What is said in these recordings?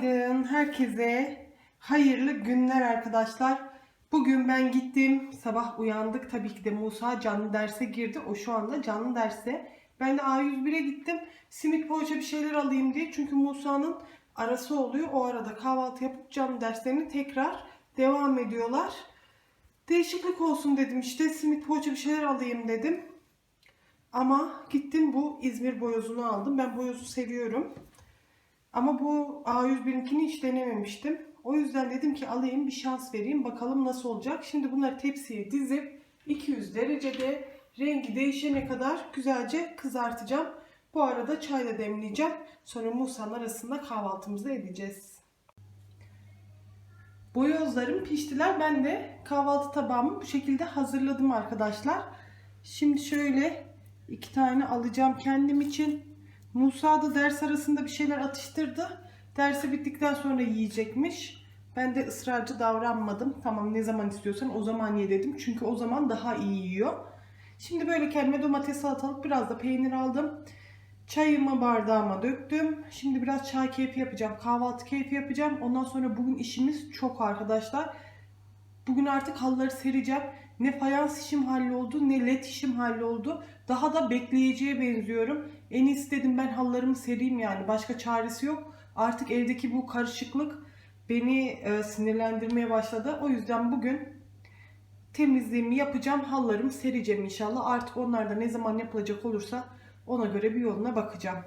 Günaydın herkese. Hayırlı günler arkadaşlar. Bugün ben gittim. Sabah uyandık. Tabii ki de Musa canlı derse girdi. O şu anda canlı derse. Ben de A101'e gittim. Simit poğaça bir şeyler alayım diye. Çünkü Musa'nın arası oluyor. O arada kahvaltı yapıp canlı derslerini tekrar devam ediyorlar. Değişiklik olsun dedim işte. Simit poğaça bir şeyler alayım dedim. Ama gittim bu İzmir boyozunu aldım. Ben boyozu seviyorum. Ama bu A101'inkini hiç denememiştim. O yüzden dedim ki alayım bir şans vereyim bakalım nasıl olacak. Şimdi bunları tepsiye dizip 200 derecede rengi değişene kadar güzelce kızartacağım. Bu arada çay da demleyeceğim. Sonra Musa'nın arasında kahvaltımızı edeceğiz. Boyozlarım piştiler. Ben de kahvaltı tabağımı bu şekilde hazırladım arkadaşlar. Şimdi şöyle iki tane alacağım kendim için. Musa da ders arasında bir şeyler atıştırdı. Dersi bittikten sonra yiyecekmiş. Ben de ısrarcı davranmadım. Tamam ne zaman istiyorsan o zaman ye dedim. Çünkü o zaman daha iyi yiyor. Şimdi böyle kendime domates salatalık biraz da peynir aldım. Çayımı bardağıma döktüm. Şimdi biraz çay keyfi yapacağım. Kahvaltı keyfi yapacağım. Ondan sonra bugün işimiz çok arkadaşlar. Bugün artık halıları sereceğim. Ne fayans işim halloldu ne led işim halloldu. Daha da bekleyeceğe benziyorum. En iyisi dedim ben halılarımı sereyim yani. Başka çaresi yok. Artık evdeki bu karışıklık beni e, sinirlendirmeye başladı. O yüzden bugün temizliğimi yapacağım. Halılarımı sereceğim inşallah. Artık onlar da ne zaman yapılacak olursa ona göre bir yoluna bakacağım.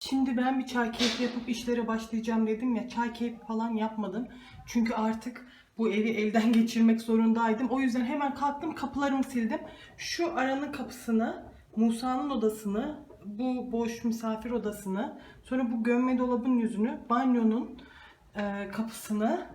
Şimdi ben bir çay keyfi yapıp işlere başlayacağım dedim ya. Çay keyfi falan yapmadım. Çünkü artık bu evi elden geçirmek zorundaydım. O yüzden hemen kalktım kapılarımı sildim. Şu aranın kapısını, Musa'nın odasını, bu boş misafir odasını, sonra bu gömme dolabın yüzünü, banyonun e, kapısını,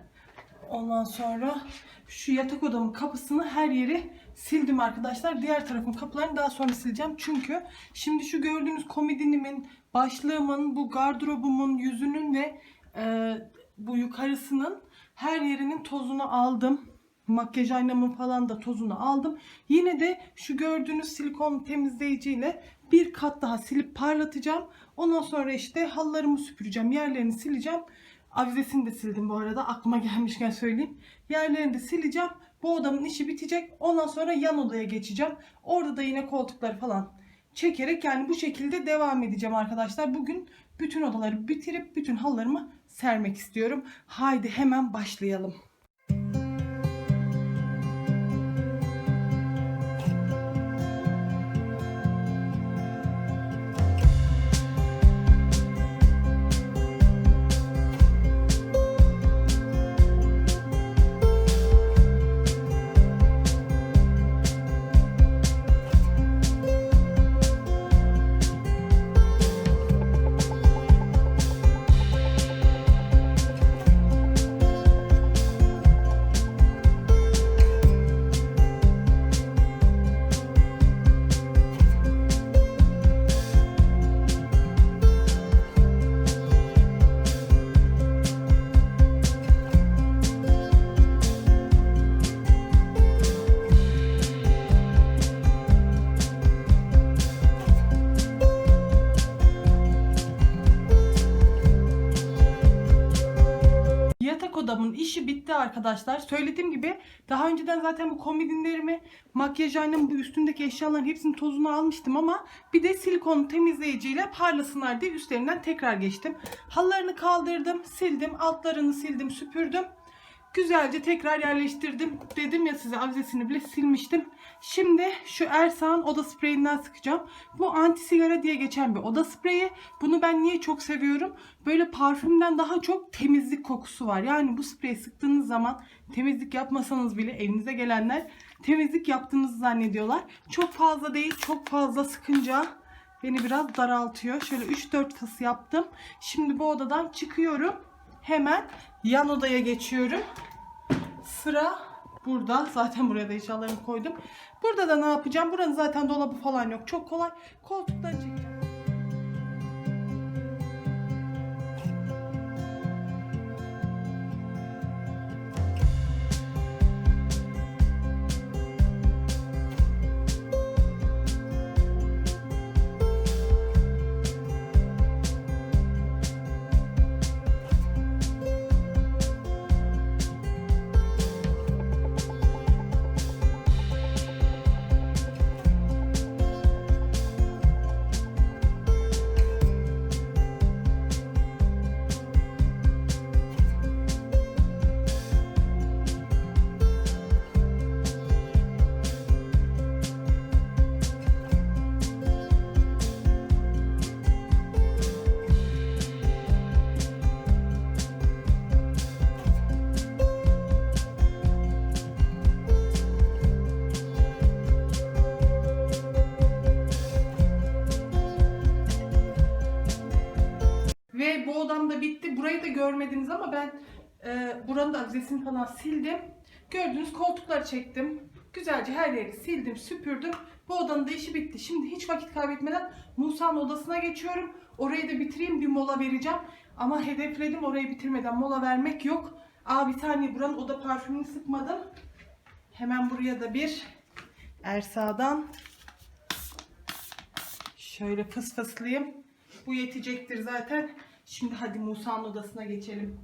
ondan sonra şu yatak odamın kapısını her yeri sildim arkadaşlar. Diğer tarafın kapılarını daha sonra sileceğim. Çünkü şimdi şu gördüğünüz komodinimin, başlığımın, bu gardırobumun, yüzünün ve e, bu yukarısının her yerinin tozunu aldım. Makyaj aynamın falan da tozunu aldım. Yine de şu gördüğünüz silikon temizleyiciyle bir kat daha silip parlatacağım. Ondan sonra işte halılarımı süpüreceğim. Yerlerini sileceğim. Avizesini de sildim bu arada. Aklıma gelmişken söyleyeyim. Yerlerini de sileceğim. Bu odamın işi bitecek. Ondan sonra yan odaya geçeceğim. Orada da yine koltukları falan çekerek yani bu şekilde devam edeceğim arkadaşlar. Bugün bütün odaları bitirip bütün halılarımı sermek istiyorum. Haydi hemen başlayalım. Yatak odamın işi bitti arkadaşlar. Söylediğim gibi daha önceden zaten bu komodinlerimi, makyaj aynamı, bu üstündeki eşyaların hepsinin tozunu almıştım ama bir de silikon temizleyiciyle parlasınlar diye üstlerinden tekrar geçtim. Halılarını kaldırdım, sildim, altlarını sildim, süpürdüm. Güzelce tekrar yerleştirdim. Dedim ya size avizesini bile silmiştim. Şimdi şu Ersan oda spreyinden sıkacağım. Bu anti sigara diye geçen bir oda spreyi. Bunu ben niye çok seviyorum? Böyle parfümden daha çok temizlik kokusu var. Yani bu spreyi sıktığınız zaman temizlik yapmasanız bile evinize gelenler temizlik yaptığınızı zannediyorlar. Çok fazla değil, çok fazla sıkınca beni biraz daraltıyor. Şöyle 3-4 fıs yaptım. Şimdi bu odadan çıkıyorum. Hemen yan odaya geçiyorum. Sıra burada. Zaten buraya da eşyalarımı koydum. Burada da ne yapacağım? Buranın zaten dolabı falan yok. Çok kolay. Koltuktan çekeceğim. De görmediniz ama ben e, buranın da avizesini falan sildim. Gördüğünüz koltukları çektim. Güzelce her yeri sildim, süpürdüm. Bu odanın da işi bitti. Şimdi hiç vakit kaybetmeden Musa'nın odasına geçiyorum. Orayı da bitireyim, bir mola vereceğim. Ama hedefledim orayı bitirmeden mola vermek yok. Aa bir saniye buranın oda parfümünü sıkmadım. Hemen buraya da bir Ersa'dan şöyle fıs fıslayayım. Bu yetecektir zaten. Şimdi hadi Musa'nın odasına geçelim.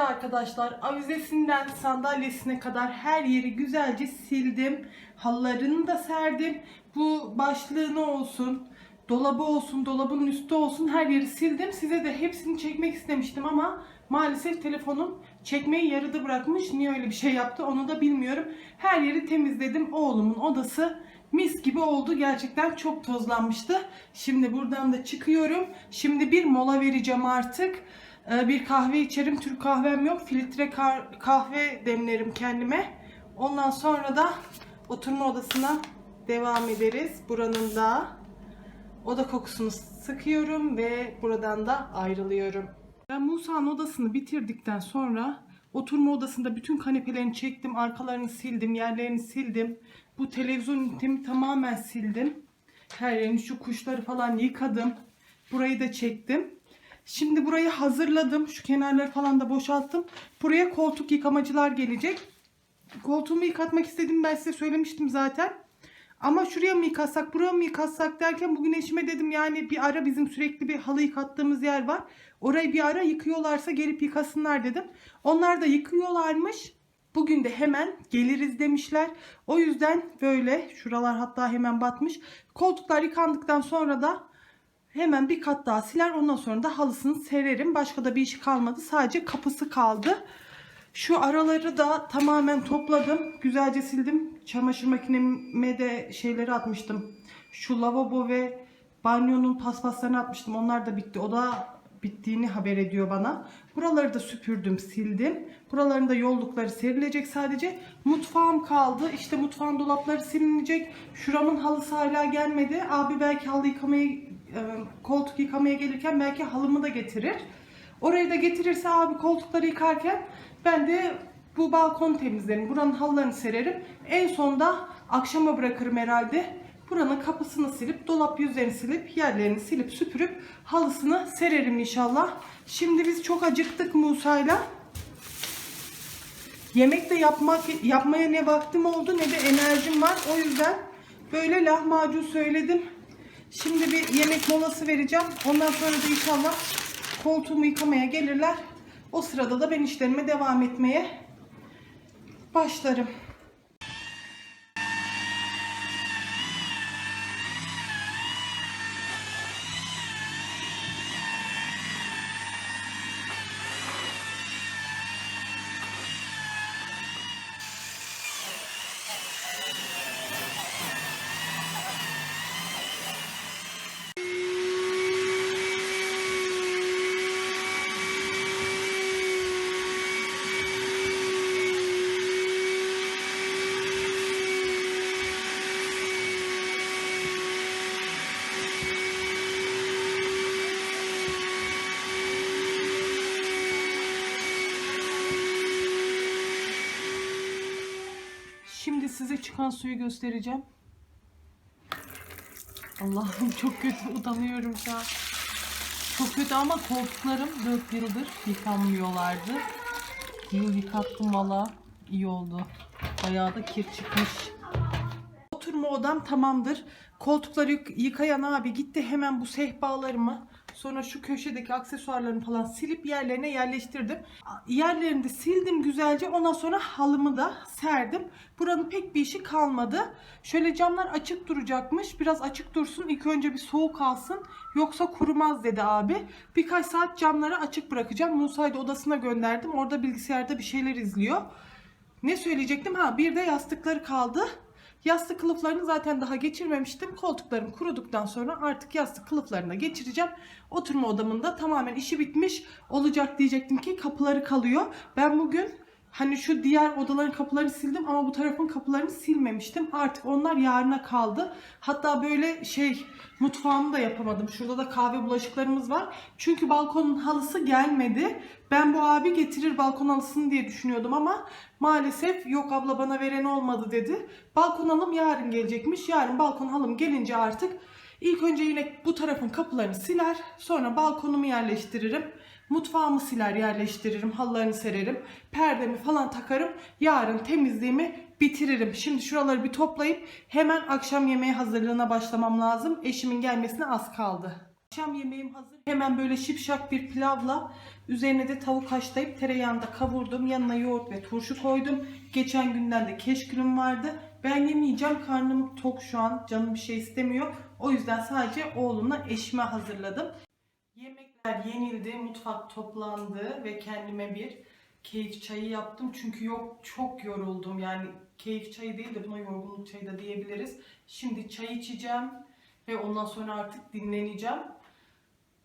Bitti arkadaşlar. Avizesinden sandalyesine kadar her yeri güzelce sildim. Halılarını da serdim. Bu başlığını olsun, dolabı olsun, dolabın üstü olsun her yeri sildim. Size de hepsini çekmek istemiştim ama maalesef telefonum çekmeyi yarıda bırakmış. Niye öyle bir şey yaptı onu da bilmiyorum. Her yeri temizledim. Oğlumun odası mis gibi oldu. Gerçekten çok tozlanmıştı. Şimdi buradan da çıkıyorum. Şimdi bir mola vereceğim artık. Ee, Bir kahve içerim. Türk kahvem yok. Filtre kahve demlerim kendime. Ondan sonra da oturma odasına devam ederiz. Buranın da oda kokusunu sıkıyorum ve buradan da ayrılıyorum. Ben Musa'nın odasını bitirdikten sonra oturma odasında bütün kanepelerini çektim. Arkalarını sildim, yerlerini sildim. Bu televizyon ünitemi tamamen sildim. Her yerini şu kuşları falan yıkadım. Burayı da çektim. Şimdi burayı hazırladım. Şu kenarları falan da boşalttım. Buraya koltuk yıkamacılar gelecek. Koltuğumu yıkatmak istedim ben size söylemiştim zaten. Ama şuraya mı yıkatsak, buraya mı yıkatsak derken bugün eşime dedim yani bir ara bizim sürekli bir halı yıkattığımız yer var. Orayı bir ara yıkıyorlarsa gelip yıkasınlar dedim. Onlar da yıkıyorlarmış. Bugün de hemen geliriz demişler. O yüzden böyle şuralar hatta hemen batmış. Koltuklar yıkandıktan sonra da hemen bir kat daha siler. Ondan sonra da halısını sererim. Başka da bir işi kalmadı. Sadece kapısı kaldı. Şu araları da tamamen topladım. Güzelce sildim. Çamaşır makineme de şeyleri atmıştım. Şu lavabo ve banyonun paspaslarını atmıştım. Onlar da bitti. O da bittiğini haber ediyor bana. Buraları da süpürdüm, sildim. Buraların da yollukları serilecek sadece. Mutfağım kaldı. İşte mutfağın dolapları silinecek. Şuramın halısı hala gelmedi. Abi belki halı yıkamaya, e, koltuk yıkamaya gelirken belki halımı da getirir. Orayı da getirirse abi koltukları yıkarken ben de bu balkonu temizlerim. Buranın halılarını sererim. En sonda akşama bırakırım herhalde. Buranın kapısını silip, dolap yüzlerini silip, yerlerini silip süpürüp halısını sererim inşallah. Şimdi biz çok acıktık Musa'yla. Yemek de yapmak yapmaya ne vaktim oldu ne de enerjim var. O yüzden böyle lahmacun söyledim. Şimdi bir yemek molası vereceğim. Ondan sonra da inşallah koltuğumu yıkamaya gelirler. O sırada da ben işlerime devam etmeye başlarım. Şimdi size çıkan suyu göstereceğim. Allah'ım çok kötü utanıyorum şu an. Çok kötü ama koltuklarım 4 yıldır yıkanmıyorlardı. Yıl yıkattım valla. iyi oldu. Bayağı da kir çıkmış. Oturma odam tamamdır. Koltukları yık- yıkayan abi gitti hemen bu sehpalarımı sonra şu köşedeki aksesuarlarını falan silip yerlerine yerleştirdim. Yerlerini de sildim güzelce. Ondan sonra halımı da serdim. Buranın pek bir işi kalmadı. Şöyle camlar açık duracakmış. Biraz açık dursun. İlk önce bir soğuk alsın. Yoksa kurumaz dedi abi. Birkaç saat camları açık bırakacağım. Musa'yı da odasına gönderdim. Orada bilgisayarda bir şeyler izliyor. Ne söyleyecektim? Ha bir de yastıkları kaldı. Yastık kılıflarını zaten daha geçirmemiştim. Koltuklarım kuruduktan sonra artık yastık kılıflarını da geçireceğim. Oturma odamında tamamen işi bitmiş olacak diyecektim ki kapıları kalıyor. Ben bugün hani şu diğer odaların kapılarını sildim ama bu tarafın kapılarını silmemiştim. Artık onlar yarına kaldı. Hatta böyle şey mutfağımı da yapamadım. Şurada da kahve bulaşıklarımız var. Çünkü balkonun halısı gelmedi. Ben bu abi getirir balkon halısını diye düşünüyordum ama maalesef yok abla bana veren olmadı dedi. Balkon halım yarın gelecekmiş. Yarın balkon halım gelince artık ilk önce yine bu tarafın kapılarını siler. Sonra balkonumu yerleştiririm. Mutfağımı siler yerleştiririm. Halılarını sererim. Perdemi falan takarım. Yarın temizliğimi bitiririm. Şimdi şuraları bir toplayıp hemen akşam yemeği hazırlığına başlamam lazım. Eşimin gelmesine az kaldı. Akşam yemeğim hazır. Hemen böyle şipşak bir pilavla üzerine de tavuk haşlayıp tereyağında kavurdum. Yanına yoğurt ve turşu koydum. Geçen günden de keşkülüm vardı. Ben yemeyeceğim. Karnım tok şu an. Canım bir şey istemiyor. O yüzden sadece oğlumla eşime hazırladım. Yemekler yenildi, mutfak toplandı ve kendime bir keyif çayı yaptım. Çünkü yok çok yoruldum yani keyif çayı değil de buna yorgunluk çayı da diyebiliriz. Şimdi çay içeceğim ve ondan sonra artık dinleneceğim.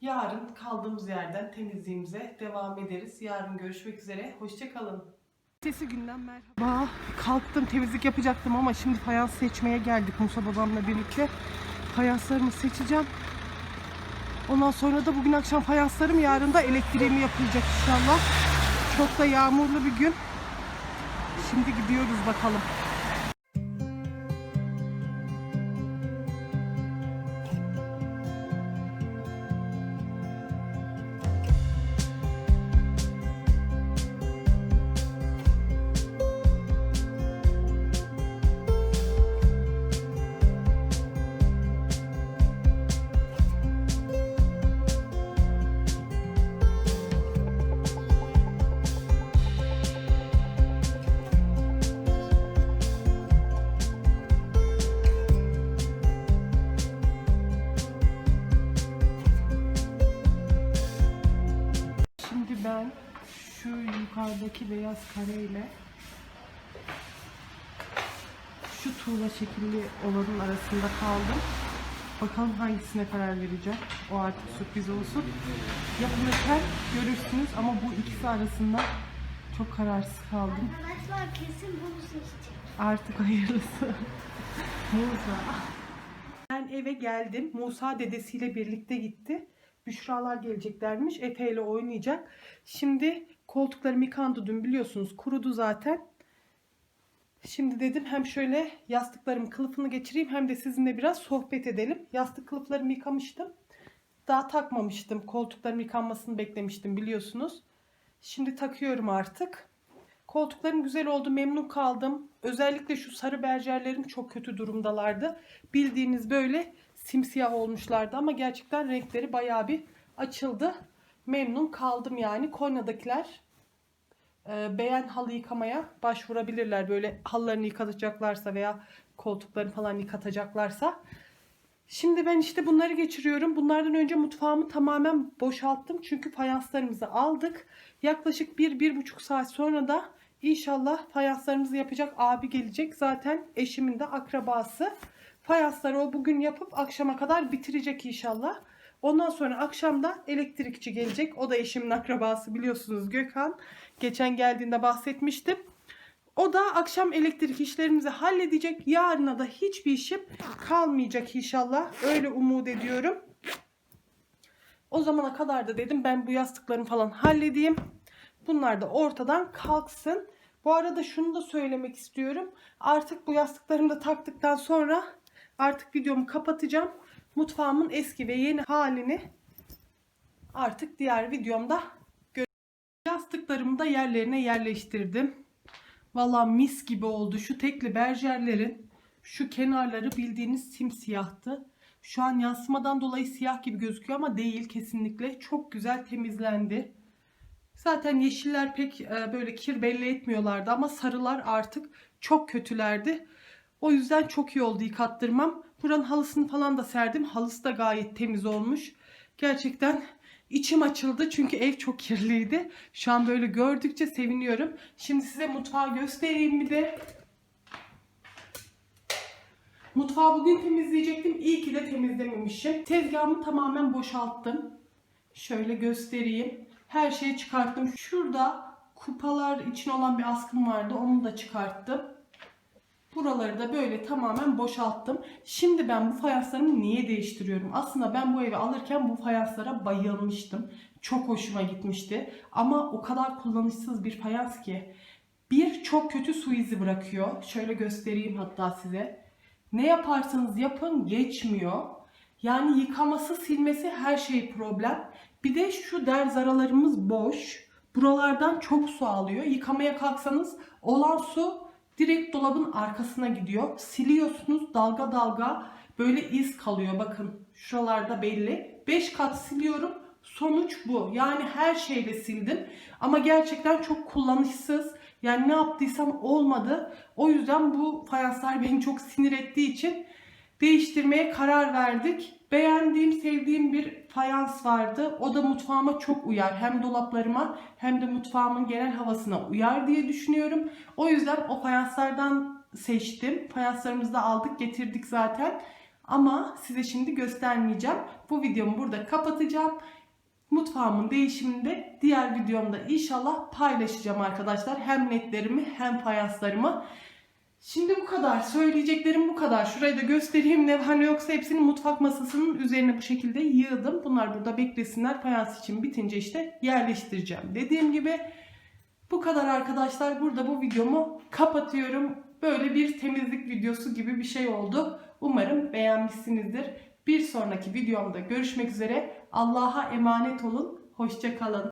Yarın kaldığımız yerden temizliğimize devam ederiz. Yarın görüşmek üzere. Hoşçakalın. Sesi günden merhaba. Kalktım temizlik yapacaktım ama şimdi fayans seçmeye geldik Musa babamla birlikte. Fayanslarımı seçeceğim. Ondan sonra da bugün akşam fayanslarım yarın da elektriğimi yapılacak inşallah. Çok da yağmurlu bir gün. Şimdi gidiyoruz bakalım. Yukarıdaki beyaz kareyle şu tuğla şekilli olanın arasında kaldım. Bakalım hangisine karar vereceğim. O artık sürpriz olsun. Yapılırken görürsünüz ama bu ikisi arasında çok kararsız kaldım. Arkadaşlar kesin bunu seçecek. Artık hayırlısı. Musa. Ben eve geldim. Musa dedesiyle birlikte gitti. Büşralar geleceklermiş. Efe ile oynayacak. Şimdi koltuklarım yıkandı dün biliyorsunuz. Kurudu zaten. Şimdi dedim hem şöyle yastıklarımın kılıfını geçireyim hem de sizinle biraz sohbet edelim. Yastık kılıflarımı yıkamıştım. Daha takmamıştım. Koltuklarım yıkanmasını beklemiştim biliyorsunuz. Şimdi takıyorum artık. Koltuklarım güzel oldu. Memnun kaldım. Özellikle şu sarı berjerlerim çok kötü durumdalardı. Bildiğiniz böyle simsiyah olmuşlardı ama gerçekten renkleri bayağı bir açıldı. Memnun kaldım yani. Konya'dakiler e, beğen halı yıkamaya başvurabilirler. Böyle halılarını yıkatacaklarsa veya koltuklarını falan yıkatacaklarsa. Şimdi ben işte bunları geçiriyorum. Bunlardan önce mutfağımı tamamen boşalttım. Çünkü fayanslarımızı aldık. Yaklaşık 1-1,5 saat sonra da inşallah fayanslarımızı yapacak abi gelecek. Zaten eşimin de akrabası. Fayansları o bugün yapıp akşama kadar bitirecek inşallah. Ondan sonra akşamda elektrikçi gelecek. O da eşimin akrabası biliyorsunuz Gökhan. Geçen geldiğinde bahsetmiştim. O da akşam elektrik işlerimizi halledecek. Yarına da hiçbir işim kalmayacak inşallah. Öyle umut ediyorum. O zamana kadar da dedim ben bu yastıklarımı falan halledeyim. Bunlar da ortadan kalksın. Bu arada şunu da söylemek istiyorum. Artık bu yastıklarımı da taktıktan sonra artık videomu kapatacağım. Mutfağımın eski ve yeni halini artık diğer videomda Yastıklarımı da yerlerine yerleştirdim. Valla mis gibi oldu. Şu tekli berjerlerin şu kenarları bildiğiniz simsiyahtı. Şu an yansımadan dolayı siyah gibi gözüküyor ama değil kesinlikle. Çok güzel temizlendi. Zaten yeşiller pek e, böyle kir belli etmiyorlardı ama sarılar artık çok kötülerdi. O yüzden çok iyi oldu yıkattırmam. Buranın halısını falan da serdim. Halısı da gayet temiz olmuş. Gerçekten içim açıldı çünkü ev çok kirliydi. Şu an böyle gördükçe seviniyorum. Şimdi size mutfağı göstereyim bir de. Mutfağı bugün temizleyecektim. İyi ki de temizlememişim. Tezgahımı tamamen boşalttım. Şöyle göstereyim. Her şeyi çıkarttım. Şurada kupalar için olan bir askım vardı. Onu da çıkarttım. Buraları da böyle tamamen boşalttım. Şimdi ben bu fayanslarımı niye değiştiriyorum? Aslında ben bu evi alırken bu fayanslara bayılmıştım. Çok hoşuma gitmişti. Ama o kadar kullanışsız bir fayans ki. Bir çok kötü su izi bırakıyor. Şöyle göstereyim hatta size. Ne yaparsanız yapın geçmiyor. Yani yıkaması, silmesi her şey problem. Bir de şu derz aralarımız boş. Buralardan çok su alıyor. Yıkamaya kalksanız olan su direkt dolabın arkasına gidiyor. Siliyorsunuz dalga dalga böyle iz kalıyor. Bakın şuralarda belli. 5 kat siliyorum. Sonuç bu. Yani her şeyle sildim. Ama gerçekten çok kullanışsız. Yani ne yaptıysam olmadı. O yüzden bu fayanslar beni çok sinir ettiği için değiştirmeye karar verdik. Beğendiğim, sevdiğim bir fayans vardı. O da mutfağıma çok uyar. Hem dolaplarıma hem de mutfağımın genel havasına uyar diye düşünüyorum. O yüzden o fayanslardan seçtim. Fayanslarımızı da aldık, getirdik zaten. Ama size şimdi göstermeyeceğim. Bu videomu burada kapatacağım. Mutfağımın değişiminde diğer videomda inşallah paylaşacağım arkadaşlar. Hem netlerimi hem fayanslarımı. Şimdi bu kadar. Söyleyeceklerim bu kadar. Şurayı da göstereyim ne var ne yoksa hepsini mutfak masasının üzerine bu şekilde yığdım. Bunlar burada beklesinler. Fayans için bitince işte yerleştireceğim. Dediğim gibi bu kadar arkadaşlar. Burada bu videomu kapatıyorum. Böyle bir temizlik videosu gibi bir şey oldu. Umarım beğenmişsinizdir. Bir sonraki videomda görüşmek üzere. Allah'a emanet olun. Hoşça kalın.